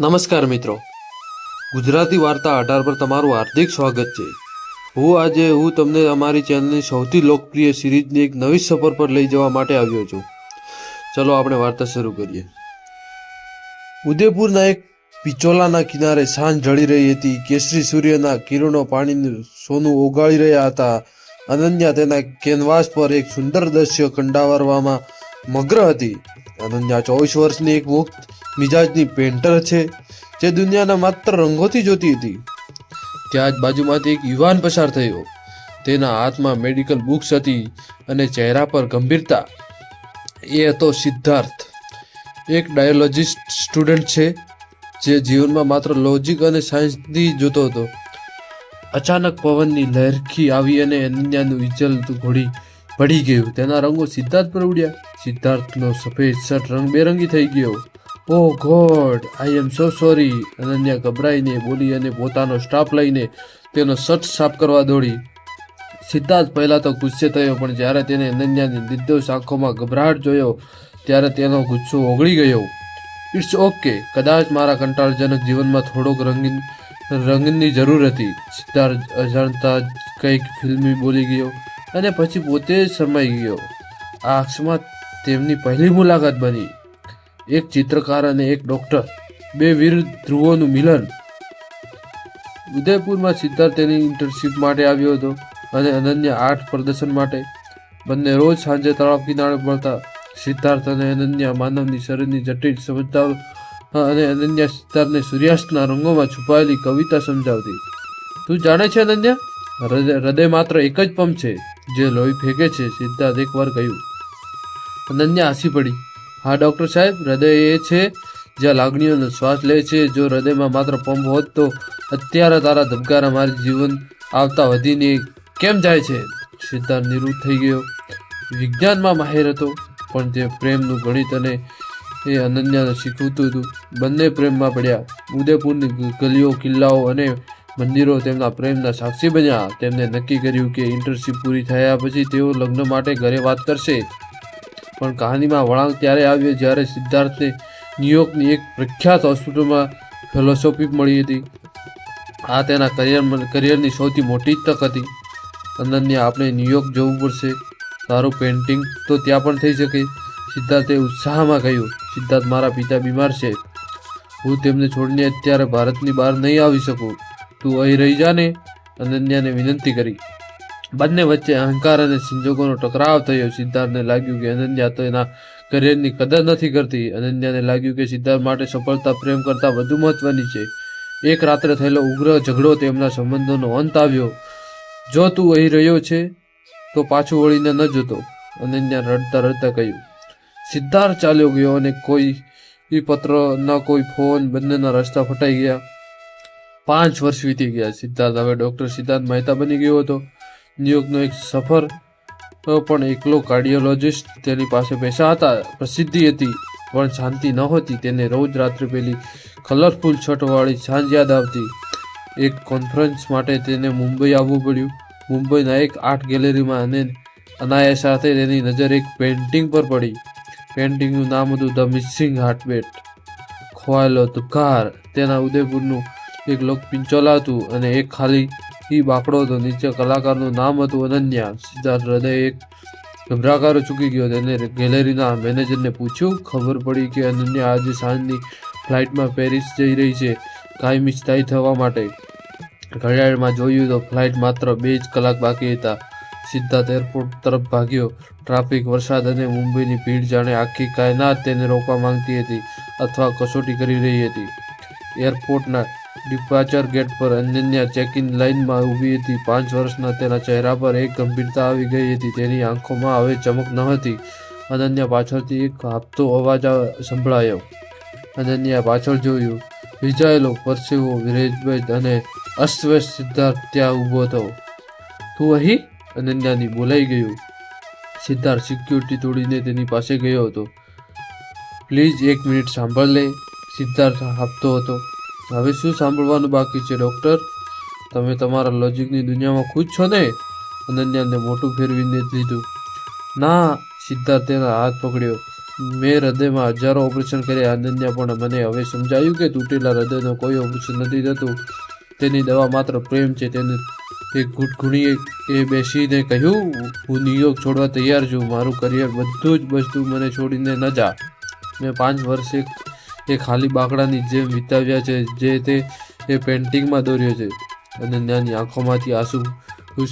નમસ્કાર મિત્રો. ગુજરાતી વાર્તા અઢાર પર તમારું હાર્દિક સ્વાગત છે. હું આજે હું તમને અમારી ચેનલની સૌથી લોકપ્રિય સિરીઝની એક નવી સફર પર લઈ જવા માટે આવ્યો છું. ચલો આપણે વાર્તા શરૂ કરીએ. ઉદયપુરના એક પિચોલાના કિનારે સાંજ ઢળી રહી હતી. કેસરી સૂર્યના કિરણો પાણીનું સોનું ઓગાળી રહ્યા હતા. અનન્યા તેના કેનવાસ પર એક સુંદર દ્રશ્ય કંડાવરવામાં મગ્ર હતી. અનન્યા ચોવીસ વર્ષની એક મુક્ત મિજાજની પેન્ટર છે, જે દુનિયાના માત્ર રંગોથી જોતી હતી. ત્યાં જ બાજુમાંથી એક યુવાન પસાર થયો. તેના હાથમાં મેડિકલ બુક્સ હતી અને ચહેરા પર ગંભીરતા. એ હતો સિદ્ધાર્થ. એક ડાયોલોજિસ્ટ સ્ટુડન્ટ છે, જે જીવનમાં માત્ર લોજિક અને સાયન્સથી જોતો હતો. અચાનક પવનની લહેરખી આવી અને અનન્યાનું વિચલતું ઘોડી પડી ગયું. તેના રંગો સિદ્ધાર્થ પર ઉડ્યા. સિદ્ધાર્થનો સફેદ શર્ટ રંગબેરંગી થઈ ગયો. ઓ god I am so sorry Ananya ગભરાઈને બોલી અને પોતાનો સ્ટાફ લઈને તેનો શર્ટ સાફ કરવા દોડી. સિદ્ધાર્થ પહેલાં તો ગુસ્સે થયો, પણ જ્યારે તેને અનન્યાની નિર્દોષ આંખોમાં ગભરાટ જોયો, ત્યારે તેનો ગુસ્સો ઓગળી ગયો. ઇટ્સ ઓકે કદાચ મારા કંટાળજનક જીવનમાં થોડોક રંગીન, રંગની જરૂર હતી. સિદ્ધાર્થ અજાણતા કંઈક ફિલ્મી બોલી ગયો અને પછી પોતે જ શરમાઈ ગયો. આ અક્ષમાં તેમની પહેલી મુલાકાત બની. એક ચિત્રકાર અને એક ડોક્ટર, બે વિરુદ્ધ ધ્રુવોનું મિલન. ઉદયપુરમાં સિદ્ધાર્થ તેની ઇન્ટર્નશીપ માટે આવ્યો હતો અને અનન્ય આર્ટ પ્રદર્શન માટે. બંને રોજ સાંજે તળાવ કિનારે મળતા સિદ્ધાર્થ અને અનન્ય માનવની શરીરની જટિલ સમજતા અને અનન્યા સિદ્ધાર્થને સૂર્યાસ્તના રંગોમાં છુપાયેલી કવિતા સમજાવતી. તું જાણે છે અનન્યા? હૃદય માત્ર એક જ પંપ છે, જે લોહી ફેંકે છે, સિદ્ધાર્થ એકવાર કહ્યું. અનન્ય હસી પડી. હા, ડૉક્ટર સાહેબ, હૃદય એ છે, જ્યાં લાગણીઓનો શ્વાસ લે છે. જો હૃદયમાં માત્ર પંપ હોત તો અત્યારે તારા ધબકારા મારી જીવન આવતા વધીને કેમ જાય છે? સિદ્ધાર્થ નિવૃત્ત થઈ ગયો. વિજ્ઞાનમાં માહેર હતો, પણ તે પ્રેમનું ગણિત અને એ અનન્યાને શીખવતું હતું. બંને પ્રેમમાં પડ્યા. ઉદયપુરની ગલીઓ, કિલ્લાઓ અને મંદિરો તેમના પ્રેમના સાક્ષી બન્યા. તેમને નક્કી કર્યું કે ઇન્ટર્નશીપ પૂરી થયા પછી તેઓ લગ્ન માટે ઘરે વાત કરશે. પણ કહાનીમાં વળાંક ત્યારે આવ્યો જ્યારે સિદ્ધાર્થને ન્યુયોર્કની એક પ્રખ્યાત હોસ્પિટલમાં ફેલોશોપી મળી હતી. આ તેના કરિયર કરિયરની સૌથી મોટી તક હતી. અનન્ય આપણે ન્યુયોર્ક જવું પડશે. તારું પેઇન્ટિંગ તો ત્યાં પણ થઈ શકે. સિદ્ધાર્થે ઉત્સાહમાં કહ્યું, સિદ્ધાર્થ મારા પિતા બીમાર છે. હું તેમને છોડીને અત્યારે ભારતની બહાર નહીં આવી શકું. તું અહીં રહી જાને અનન્યાને વિનંતી કરી. બંને વચ્ચે અહંકાર અને સંજોગોનો ટકરાવ થયો. સિદ્ધાર્થને લાગ્યું કે અનન્યા તો એના કરિયરની કદર નથી કરતી. અનન્યાને લાગ્યું કે સિદ્ધાર્થ માટે સફળતા પ્રેમ કરતાં વધુ મહત્વની છે. એક રાત્રે થયેલો ઉગ્ર ઝઘડો તેમના સંબંધોનો અંત આવ્યો. જો તું અહીં રહ્યો છે, તો પાછું વળીને ન જોતો. અનન્યા રડતા રડતા કહ્યું, સિદ્ધાર્થ ચાલ્યો ગયો અને કોઈ પત્ર ન કોઈ ફોન બંનેના રસ્તા ફટાઈ ગયા. પાંચ વર્ષ વીતી ગયા. સિદ્ધાર્થ હવે ડૉક્ટર સિદ્ધાર્થ મહેતા બની ગયો હતો. ન્યુયોર્કનો એક સફર પણ એકલો કાર્ડિયોલોજિસ્ટ તેની પાસે પૈસા હતા. પ્રસિદ્ધિ હતી, પણ શાંતિ નહોતી તેને રોજ રાત્રે પેલી કલરફુલ છટવાળી સાંજ યાદ આવતી. એક કોન્ફરન્સ માટે તેને મુંબઈ આવવું પડ્યું. મુંબઈના એક આર્ટ ગેલેરીમાં અને અનાયા સાથે તેની નજર એક પેઇન્ટિંગ પર પડી. પેઇન્ટિંગનું નામ હતું ધ મિસિંગ હાર્ટબેટ ખોવાયેલો તુકાર તેના ઉદયપુરનું એક લોક પિંચોલા હતું અને એક ખાલી ઈ બાકડો હતો. નીચે કલાકારનું નામ હતું અનન્યા. સિદ્ધાર્થ હૃદય એક ગભરાકારો ચૂકી ગયો તેને ગેલેરીના મેનેજરને પૂછ્યું, ખબર પડી કે અનન્યા આજે સાંજની ફ્લાઇટમાં પેરિસ જઈ રહી છે કાયમી સ્થાયી થવા માટે? ઘડિયાળમાં જોયું તો ફ્લાઇટ માત્ર બે જ કલાક બાકી હતા. સિદ્ધાર્થ એરપોર્ટ તરફ ભાગ્યો. ટ્રાફિક, વરસાદ અને મુંબઈની ભીડ જાણે આખી કાયનાત તેને રોકવા માંગતી હતી અથવા કસોટી કરી રહી હતી. એરપોર્ટના ડિપાર્ચર ગેટ પર અનન્યા ચેક ઇન લાઇનમાં ઊભી હતી. પાંચ વર્ષના તેના ચહેરા પર એક ગંભીરતા આવી ગઈ હતી. તેની આંખોમાં હવે ચમક ન હતી. અનન્યા પાછળથી એક હાપતો અવાજ સંભળાયો. અનન્યા પાછળ જોયું. વિજાયેલો પરસેવો વિરેજભાઈ અને અસ્વસ્થ સિદ્ધાર્થ ત્યાં ઊભો હતો. તું અહીં? અનન્યાની બોલાઈ ગયું. સિદ્ધાર્થ સિક્યુરિટી તોડીને તેની પાસે ગયો હતો. પ્લીઝ એક મિનિટ સાંભળ લે. સિદ્ધાર્થ હાપતો હતો. હવે શું સાંભળવાનું બાકી છે ડૉક્ટર તમે તમારા લોજિકની દુનિયામાં ખુશ છો ને? અનન્યાને મોટું ફેરવીને લીધું. ના, સિદ્ધાર્થ તેના હાથ પકડ્યો. મેં હૃદયમાં હજારો ઓપરેશન કર્યા. અનન્યા પણ મને હવે સમજાયું કે તૂટેલા હૃદયનો કોઈ ઓપરેશન નથી થતું. તેની દવા માત્ર પ્રેમ છે. તેને એક ઘૂંટઘૂણીએ એ બેસીને કહ્યું, હું ન્યુયોર્ક છોડવા તૈયાર છું. મારું કરિયર બધું જ વસ્તુ મને છોડીને ન જા. મેં પાંચ વર્ષ એ ખાલી બાકડાની જેમ વિતાવ્યા છે, જે તે, એ પેન્ટિંગમાં દોર્યો છે. અને નાની આંખોમાંથી આંસુ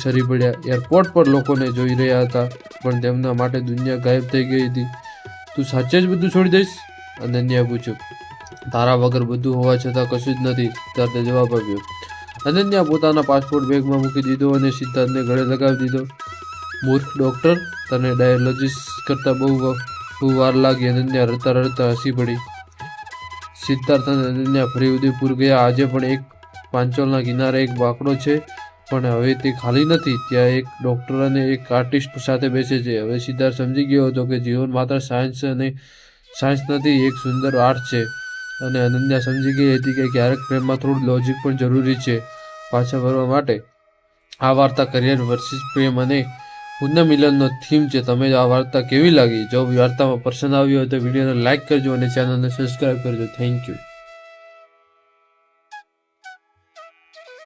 સરી પડ્યા. એરપોર્ટ પર લોકોને જોઈ રહ્યા હતા, પણ તેમના માટે દુનિયા ગાયબ થઈ ગઈ હતી. તું સાચે જ બધું છોડી દઈશ? અનન્યાએ પૂછ્યું. તારા વગર બધું હોવા છતાં કશું જ નથી, સિદ્ધાર્થે જવાબ આપ્યો. અનન્યા પોતાના પાસપોર્ટ બેગમાં મૂકી દીધો અને સિદ્ધાર્થને ગળે લગાવી દીધો. મૂર્ખ ડૉક્ટર, તને ડાયોલોજીસ્ટ કરતાં બહુ બહુ વાર લાગી, અનન્યા રડતા રડતા હસી પડી. સિદ્ધાર્થ અને અનન્યા ફરી ઉદયપુર ગયા. આજે પણ એક પાંચોલના કિનારે એક બાકડો છે, પણ હવે તે ખાલી નથી. ત્યાં એક ડૉક્ટર અને એક આર્ટિસ્ટ સાથે બેસે છે. હવે સિદ્ધાર્થ સમજી ગયો હતો કે જીવન માત્ર સાયન્સ અને સાયન્સ નથી, એક સુંદર આર્ટ છે. અને અનન્યા સમજી ગઈ હતી કે ક્યારેક પ્રેમમાં થોડું લોજિક પણ જરૂરી છે. પાછા ફરવા માટે આ વાર્તા કરિયર વર્સિસ પ્રેમ અને પુનઃમિલનનો થીમ છે. તમે આ વાર્તા કેવી લાગી? જો વાર્તામાં પસંદ આવ્યો હોય તો વિડીયોને લાઇક કરજો અને ચેનલને સબસ્ક્રાઈબ કરજો. Thank you